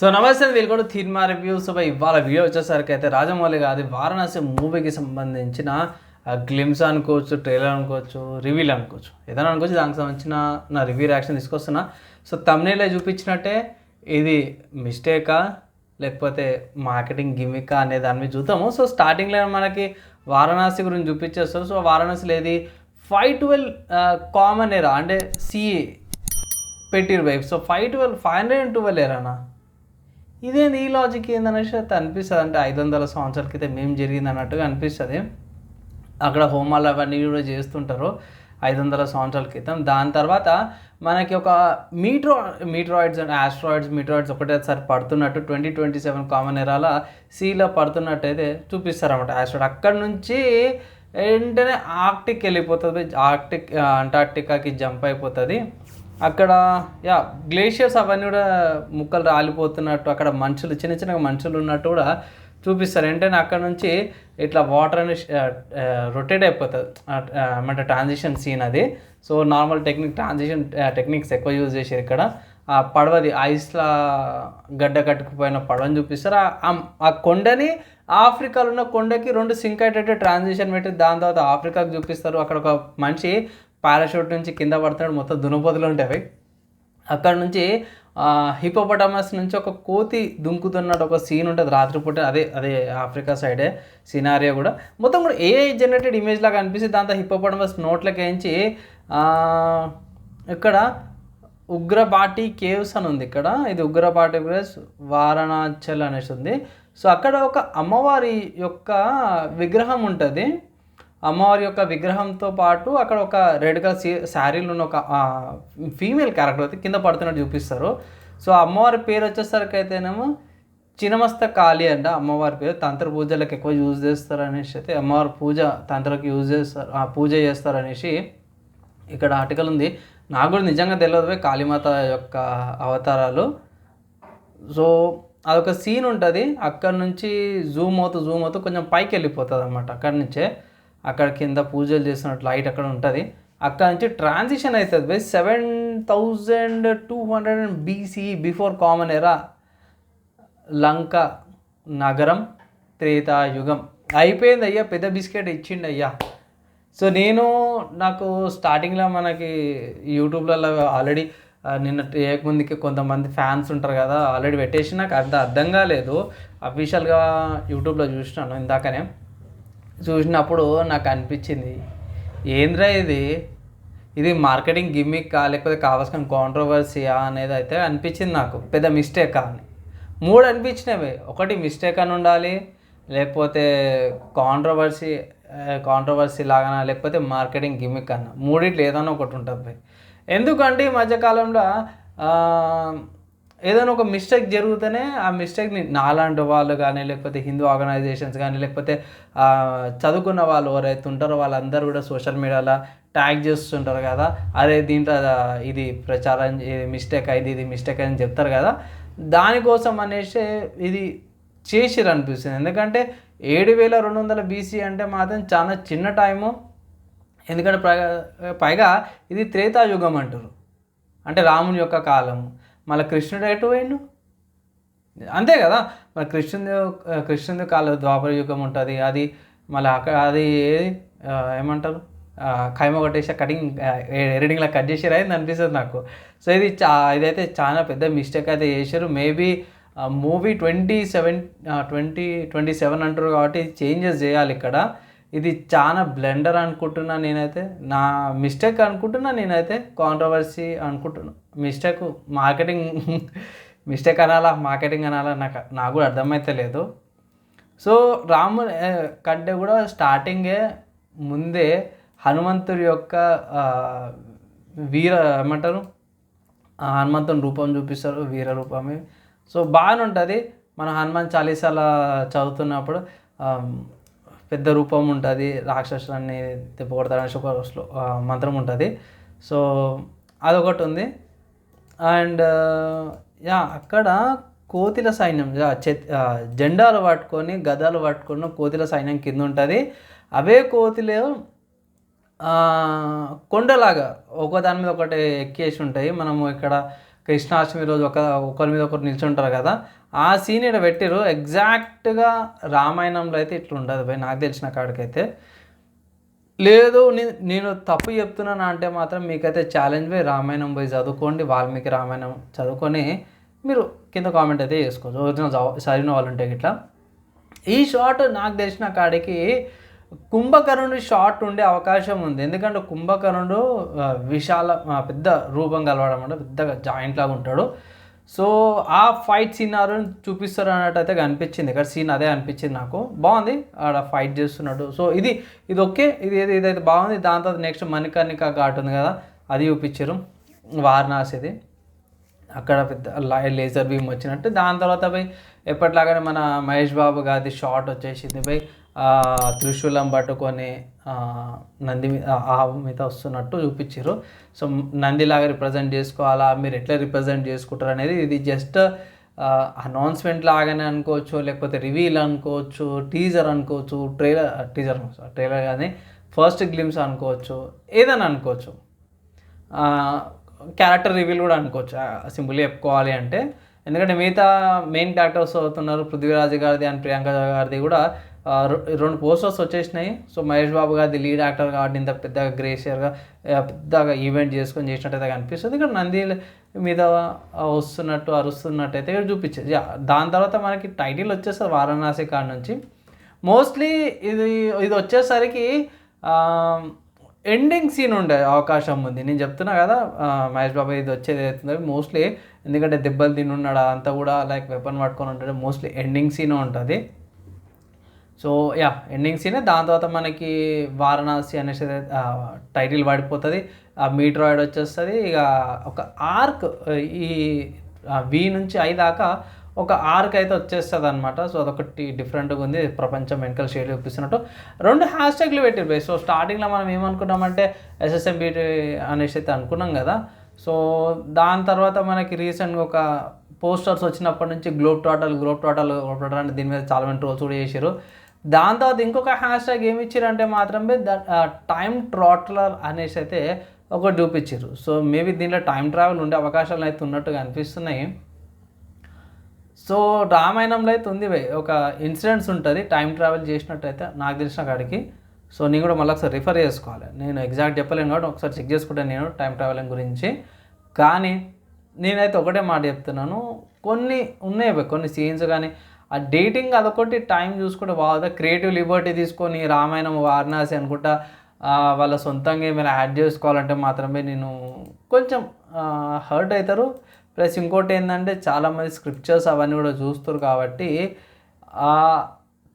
So నమస్తే వీళ్ళు థీర్మా రివ్యూ. సో బై ఇవాళ వీడియో వచ్చేసరికి అయితే రాజమౌళి గారి వారణాసి మూవీకి సంబంధించిన గ్లిమ్స్ అనుకోవచ్చు ట్రైలర్ అనుకోవచ్చు రివ్యూలు అనుకోవచ్చు. ఏదైనా అనుకోవచ్చు దానికి సంబంధించిన నా రివ్యూ రియాక్షన్ తీసుకొస్తున్నా. సో తమ్నేలో చూపించినట్టే ఇది మిస్టేకా లేకపోతే మార్కెటింగ్ గిమికా అనే దాని మీద చూద్దాము. సో స్టార్టింగ్లో మనకి వారణాసి గురించి చూపించేస్తారు. సో వారణాసిలో ఏది? ఫైవ్ ట్వెల్వ్ కామన్ ఎరా అంటే సిఏ పెట్టిరు wife so five twelve five hundred and twelve ఎరానా ఇదేంది ఈ లాజిక్ ఏందనేసి అయితే అనిపిస్తుంది అంటే ఐదు వందల సంవత్సరాల క్రితం ఏం జరిగింది అన్నట్టుగా అనిపిస్తుంది. అక్కడ హోమాలు అవన్నీ కూడా చేస్తుంటారు ఐదు వందల సంవత్సరాల క్రితం. దాని తర్వాత మనకి ఒక మీట్రో మీట్రాయిడ్స్ అండ్ ఆస్ట్రాయిడ్స్ మీట్రాయిడ్స్ ఒకటేసారి పడుతున్నట్టు ట్వంటీ ట్వంటీ సెవెన్ కామన్ ఎరాల సీలో పడుతున్నట్టు అయితే చూపిస్తారన్నమాట ఆస్ట్రాయిడ్. అక్కడ నుంచి వెంటనే ఆర్టిక్ వెళ్ళిపోతుంది. ఆర్క్టిక్ అంటార్క్టికాకి జంప్ అయిపోతుంది. అక్కడ యా గ్లేషియర్స్ అవన్నీ కూడా ముక్కలు రాలిపోతున్నట్టు అక్కడ మనుషులు చిన్న చిన్న మనుషులు ఉన్నట్టు కూడా చూపిస్తారు. ఏంటంటే అక్కడ నుంచి ఇట్లా వాటర్ అని రొటేట్ అయిపోతుంది. అంటే ట్రాన్సిషన్ సీన్ అది. So normal technique transition techniques ఎక్కువ యూజ్ చేశారు ఇక్కడ. ఆ పడవది ఐస్లా గడ్డ కట్టుకుపోయిన పడవని చూపిస్తారు. ఆ- ఆ- కొండని ఆఫ్రికాలో ఉన్న కొండకి రెండు సింక్ అయ్యేటట్టు ట్రాన్సిషన్ పెట్టి దాని తర్వాత ఆఫ్రికాకి చూపిస్తారు. అక్కడ ఒక మనిషి పారాషూట్ నుంచి కింద పడుతున్నాడు మొత్తం దునపదులు ఉంటాయి అక్కడ నుంచి హిపోపటమస్ నుంచి ఒక కోతి దుంకుతున్నట్టు ఒక సీన్ ఉంటుంది రాత్రిపూట అదే అదే ఆఫ్రికా సైడే సినారియో కూడా. మొత్తం కూడా ఏ జనరేటెడ్ ఇమేజ్ లాగా అనిపిస్తుంది. దాంతో హిపోపటమస్ నోట్లకి వేయించి ఇక్కడ ఉగ్రబాటి కేవ్స్ అని ఉంది ఇక్కడ. ఇది ఉగ్రబాటి ప్లేస్ వారణాచల్ అనేసి ఉంది. సో అక్కడ ఒక అమ్మవారి యొక్క విగ్రహం ఉంటుంది. అమ్మవారి యొక్క విగ్రహంతో పాటు అక్కడ ఒక రెడ్ కలర్ సీ శారీలో ఉన్న ఒక ఫీమేల్ క్యారెక్టర్ అయితే కింద పడుతున్నట్టు చూపిస్తారు. సో అమ్మవారి పేరు వచ్చేసరికి అయితేనేమో చినమస్త కాళీ అంట అమ్మవారి పేరు. తంత్ర పూజలకు ఎక్కువ యూజ్ చేస్తారు అనేసి అయితే అమ్మవారి పూజ తంత్రకు యూజ్ చేస్తారు ఆ పూజ చేస్తారు అనేసి ఇక్కడ ఆర్టికల్ ఉంది. నాకు కూడా నిజంగా తెలియదు కాళీమాత యొక్క అవతారాలు. సో అదొక సీన్ ఉంటుంది. అక్కడ నుంచి జూమ్ అవుతూ జూమ్ అవుతూ కొంచెం పైకి వెళ్ళిపోతుంది అనమాట అక్కడి నుంచే. అక్కడ కింద పూజలు చేస్తున్నట్టు లైట్ అక్కడ ఉంటుంది. అక్కడ నుంచి ట్రాన్సిషన్ అవుతుంది by seven thousand two hundred and BC before common era Lanka నగరం త్రేతాయుగం అయిపోయింది అయ్యా పెద్ద బిస్కెట్ ఇచ్చిండు అయ్యా. సో నేను నాకు స్టార్టింగ్లో మనకి యూట్యూబ్లలో ఆల్రెడీ నిన్న ముందుకి కొంతమంది ఫ్యాన్స్ ఉంటారు కదా ఆల్రెడీ పెట్టేసి నాకు అంత అర్థం కాలేదు. అఫీషియల్గా యూట్యూబ్లో చూసినాను ఇందాకనే. చూసినప్పుడు నాకు అనిపించింది ఏంద్రా ఇది? ఇది మార్కెటింగ్ గిమ్మిక్ కా లేకపోతే కావాల్సిన కాంట్రవర్సీయా? అనేది అయితే అనిపించింది నాకు. పెద్ద మిస్టేక్ అని. మూడు అనిపించినవి. ఒకటి మిస్టేక్ అని ఉండాలి లేకపోతే కాంట్రవర్సీ కాంట్రవర్సీ లాగా లేకపోతే మార్కెటింగ్ గిమ్మిక్ అన్న. మూడింటి ఏదైనా ఒకటి ఉంటుంది ఎందుకంటే ఈ మధ్యకాలంలో ఏదైనా ఒక మిస్టేక్ జరిగితేనే ఆ మిస్టేక్ని నాలాంటి వాళ్ళు కానీ లేకపోతే హిందూ ఆర్గనైజేషన్స్ కానీ లేకపోతే చదువుకున్న వాళ్ళు ఎవరైతే ఉంటారో వాళ్ళందరూ కూడా సోషల్ మీడియాలో ట్యాగ్ చేస్తుంటారు కదా. అరే దీంట్లో ఇది ప్రచారం ఇది మిస్టేక్ అయింది ఇది మిస్టేక్ అని చెప్తారు కదా. దానికోసం అనేసి ఇది చేసిరు అనిపిస్తుంది. ఎందుకంటే ఏడు వేల రెండు వందల బీసీ అంటే మాత్రం చాలా చిన్న టైము ఎందుకంటే పైగా పైగా ఇది త్రేతాయుగం అంటారు అంటే రాముని యొక్క కాలము. మళ్ళీ కృష్ణుడు ఎటు పోయిండు? అంతే కదా. మరి కృష్ణుడు కృష్ణుడి కాల ద్వాపర యుగం ఉంటుంది. అది మళ్ళీ అక్కడ అది ఏది? ఏమంటారు? ఖైమ కొట్టేసి కటింగ్ ఎడిటింగ్లో కట్ చేసారు అని అనిపిస్తుంది నాకు. సో ఇది చా ఇదైతే చాలా పెద్ద మిస్టేక్ అయితే చేశారు. Maybe movie twenty seven twenty twenty seven అంటారు కాబట్టి చేంజెస్ చేయాలి ఇక్కడ. ఇది చాలా బ్లెండర్ అనుకుంటున్నా నేనైతే. నా మిస్టేక్ అనుకుంటున్నా నేనైతే. కాంట్రవర్సీ అనుకుంటున్నా. మిస్టేక్ మార్కెటింగ్ మిస్టేక్ అనాలా మార్కెటింగ్ అనాలా నాకు నాకు కూడా అర్థమైతే లేదు. సో రాము కంటే కూడా స్టార్టింగే ముందే హనుమంతుడి యొక్క వీర ఏమంటారు? హనుమంతుని రూపం చూపిస్తారు వీర రూపమే సో బాగానే ఉంటుంది. మనం హనుమాన్ చాలీసాల చదువుతున్నప్పుడు పెద్ద రూపం ఉంటుంది రాక్షసులన్నీ తిప్పకొడతాడని ఒక మంత్రం ఉంటుంది. సో అదొకటి ఉంది. అండ్ యా అక్కడ కోతిల సైన్యం యా, చెత్- జెండాలు పట్టుకొని గదాలు పట్టుకొని కోతిల సైన్యం కింద ఉంటుంది. అవే కోతిలు కొండలాగా ఒక దాని మీద ఒకటి ఎక్కేసి ఉంటాయి. మనము ఇక్కడ కృష్ణాష్టమి రోజు ఒక ఒకరి మీద ఒకరు నిల్చుంటారు కదా ఆ సీన్ ఇక్కడ పెట్టారు ఎగ్జాక్ట్గా రామాయణంలో అయితే ఇట్లా ఉండదు భయ్ నాకు తెలిసిన కాడికైతే. లేదు నేను తప్పు చెప్తున్నాను అంటే మాత్రం మీకైతే ఛాలెంజ్ పోయి రామాయణం పోయి చదువుకోండి వాల్మీకి రామాయణం చదువుకొని మీరు కింద కామెంట్ అయితే చేసుకోవచ్చు. ఒరిజినల్ చదివిన వాళ్ళు ఉంటే ఇట్లా ఈ షాట్ నాకు తెలిసిన కాడికి కుంభకర్ణుడి షార్ట్ ఉండే అవకాశం ఉంది. ఎందుకంటే కుంభకర్ణుడు విశాల పెద్ద రూపం కలవడం అంటే పెద్దగా జాయింట్ లాగా ఉంటాడు. సో ఆ ఫైట్ సీన్ చూపిస్తారు అన్నట్టు అయితే కనిపించింది. ఇక్కడ సీన్ అదే అనిపించింది నాకు. బాగుంది. ఆడ ఫైట్ చేస్తున్నాడు. సో ఇది ఇది ఓకే. ఇది ఇది ఇదైతే బాగుంది. దాని తర్వాత నెక్స్ట్ మణికర్ణిక ఘాట్ ఉంది కదా అది చూపించారు. వారణాసిది అక్కడ పెద్ద లై- లేజర్ బీమ్ వచ్చినట్టు. దాని తర్వాత పోయి ఎప్పటిలాగానే మన మహేష్ బాబు గారి షార్ట్ వచ్చేసింది పోయి త్రిశూలం పట్టుకొని నంది మీ- ఆవు మీద వస్తున్నట్టు చూపించారు సో నందిలాగా రిప్రజెంట్ చేసుకోవాలా? మీరు ఎట్లా రిప్రజెంట్ చేసుకుంటారు అనేది ఇది జస్ట్ అనౌన్స్మెంట్ లాగానే అనుకోవచ్చు లేకపోతే రివీల్ అనుకోవచ్చు టీజర్ అనుకోవచ్చు ట్రైలర్ టీజర్ ట్రైలర్ కానీ ఫస్ట్ గ్లిమ్స్ అనుకోవచ్చు ఏదైనా అనుకోవచ్చు. క్యారెక్టర్ రివీల్ కూడా అనుకోవచ్చు. సింపుల్గా చెప్పుకోవాలి అంటే. ఎందుకంటే మిగతా మెయిన్ క్యారెక్టర్స్ అవుతున్నారు పృథ్వీరాజ్ గారిది అండ్ ప్రియాంక గారిది కూడా రెండు పోస్టర్స్ వచ్చేసినాయి. సో మహేష్ బాబు గారి లీడ్ యాక్టర్ కాబట్టి ఇంత పెద్దగా గ్రేషియర్గా పెద్దగా ఈవెంట్ చేసుకొని చేసినట్టయితే కనిపిస్తుంది. ఇక్కడ నంది మీద వస్తున్నట్టు అరుస్తున్నట్టయితే ఇక్కడ చూపించేది దాని తర్వాత మనకి టైటిల్ వచ్చేస్తుంది వారణాసి కాడ నుంచి. మోస్ట్లీ ఇది ఇది వచ్చేసరికి ఎండింగ్ సీన్ ఉండే అవకాశం ఉంది. నేను చెప్తున్నా కదా మహేష్ బాబు ఇది వచ్చేది అవుతుంది మోస్ట్లీ ఎందుకంటే దెబ్బలు తినున్నాడు అంతా కూడా లైక్ వెపన్ పట్టుకొని ఉంటాడు మోస్ట్లీ ఎండింగ్ సీన్ ఉంటుంది. సో యా ఎండింగ్ సీనే దాని తర్వాత మనకి వారణాసి అనేసి టైటిల్ పడిపోతుంది ఆ మీట్రాయిడ్ వచ్చేస్తుంది. ఇక ఒక ఆర్క్ ఈ వి నుంచి ఐ దాకా ఒక ఆర్క్ అయితే వచ్చేస్తుంది అనమాట సో అదొకటి డిఫరెంట్గా ఉంది. ప్రపంచం వెనకల్ షేడ్ చూపిస్తున్నట్టు. రెండు హ్యాష్ ట్యాగ్లు పెట్టిరు సో స్టార్టింగ్లో మనం ఏమనుకున్నామంటే ఎస్ఎస్ఎంబీటీ అనేసి అయితే అనుకున్నాం కదా. సో దాని తర్వాత మనకి రీసెంట్గా ఒక పోస్టర్స్ వచ్చినప్పటి నుంచి globe total globe total globe total అంటే దీని మీద చాలా మంది ట్రోల్స్ కూడా చేశారు. దాని తర్వాత ఇంకొక హ్యాష్ ట్యాగ్ ఏమి ఇచ్చారంటే మాత్రమే టైం ట్రాట్లర్ అనేసి అయితే ఒకటి చూపించారు. సో మేబీ దీంట్లో టైం ట్రావెల్ ఉండే అవకాశాలు అయితే ఉన్నట్టుగా అనిపిస్తున్నాయి. సో రామాయణంలో అయితే ఉంది భయ్ ఒక ఇన్సిడెంట్స్ ఉంటుంది టైం ట్రావెల్ చేసినట్టయితే నాకు తెలిసిన కాడికి. సో నేను కూడా మళ్ళీ ఒకసారి రిఫర్ చేసుకోవాలి. నేను ఎగ్జాక్ట్ చెప్పలేను కాబట్టి ఒకసారి చెక్ చేసుకుంటాను నేను టైం ట్రావెలింగ్ గురించి. కానీ నేనైతే ఒకటే మాట చెప్తున్నాను. కొన్ని ఉన్నాయి కొన్ని సీన్స్ కానీ. ఆ డేటింగ్ అదొకటి టైం చూసుకుంటే బాగా క్రియేటివ్ లిబర్టీ తీసుకొని రామాయణం వారణాసి అనుకుంటా వాళ్ళ సొంతంగా ఏమైనా యాడ్ చేసుకోవాలంటే మాత్రమే నేను కొంచెం హర్ట్ అవుతారు. ప్లస్ ఇంకోటి ఏంటంటే చాలామంది స్క్రిప్చర్స్ అవన్నీ కూడా చూస్తారు కాబట్టి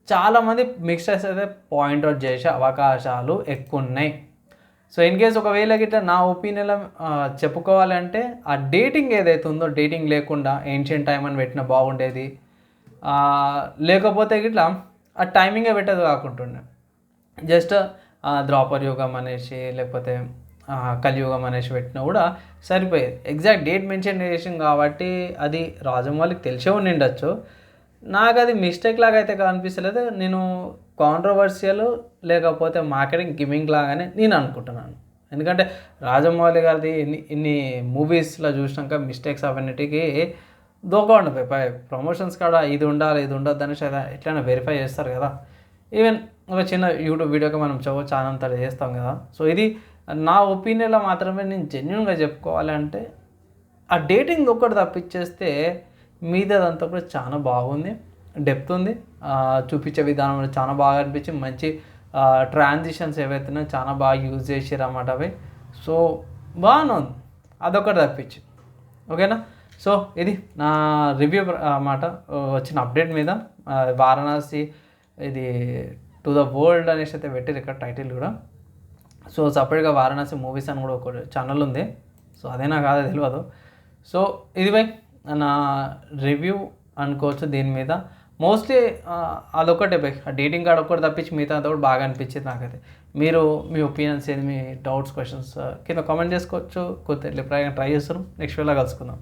చాలామంది మిక్స్టర్స్ అయితే పాయింట్అవుట్ చేసే అవకాశాలు ఎక్కువ ఉన్నాయి సో ఇన్ కేస్ ఒకవేళ గిట్లా నా ఒపీనియన్ చెప్పుకోవాలంటే ఆ డేటింగ్ ఏదైతే ఉందో డేటింగ్ లేకుండా ఏన్షియన్ టైం అని పెట్టిన బాగుండేది. లేకపోతే గిట్లా ఆ టైమింగే పెట్టదు కాకుంటుండే. జస్ట్ ద్రాపర్ యుగం అనేసి లేకపోతే కలియుగం అనేసి పెట్టినా కూడా సరిపోయేది. ఎగ్జాక్ట్ డేట్ మెన్షన్ చేసాం కాబట్టి అది రాజమౌళికి తెలిసే ఉండిండొచ్చు. నాకు అది మిస్టేక్ లాగా అయితే కనిపిస్తలేదు. నేను కాంట్రవర్షియల్ లేకపోతే మార్కెటింగ్ గిమింగ్ లాగానే నేను అనుకుంటున్నాను. ఎందుకంటే రాజమౌళి గారిది ఇన్ని ఇన్ని మూవీస్లో చూసినాక మిస్టేక్స్ అవన్నిటికీ దోగా ఉండిపోయి ప్రమోషన్స్ కాడ ఇది ఉండాలి ఇది ఉండద్దు అనేసి అది ఎట్లైనా వెరిఫై చేస్తారు కదా. ఈవెన్ ఒక చిన్న యూట్యూబ్ వీడియోకి మనం చదువు ఛానల్ చేస్తాం కదా. సో ఇది నా ఒపీనియన్లో మాత్రమే నేను జెన్యున్గా చెప్పుకోవాలంటే ఆ డేటింగ్ ఒక్కటి తప్పించేస్తే మీదదంతా కూడా చాలా బాగుంది. డెప్త్ ఉంది. చూపించే విధానం కూడా చాలా బాగా అనిపించింది. మంచి ట్రాన్సిషన్స్ ఏవైతున్నాయో చాలా బాగా యూజ్ చేసారు అన్నమాట అవి. సో బాగానే ఉంది. అదొకటి తప్పించి. ఓకేనా? సో ఇది నా రివ్యూ అన్నమాట వచ్చిన అప్డేట్ మీద. వారణాసి ఇది టు ద వరల్డ్ అనేసి అయితే పెట్టారు ఇక్కడ టైటిల్ కూడా. సో సపరేట్గా వారణాసి మూవీస్ అని కూడా ఒక ఛానల్ ఉంది. సో అదేనా కాదో తెలియదు సో ఇది బై నా రివ్యూ అనుకోవచ్చు దీని మీద. మోస్ట్లీ అదొకటే బై. ఆ డేటింగ్ కార్డ్ ఒక్కటి తప్పించి మిగతా కూడా బాగా అనిపించింది నాకైతే. మీరు మీ ఒపీనియన్స్ ఏది మీ డౌట్స్ క్వశ్చన్స్ కింద కామెంట్ చేసుకోవచ్చు. కొద్దిగా ట్రై ట్రై చేస్తారు నెక్స్ట్ వేళ కలుసుకుందాం.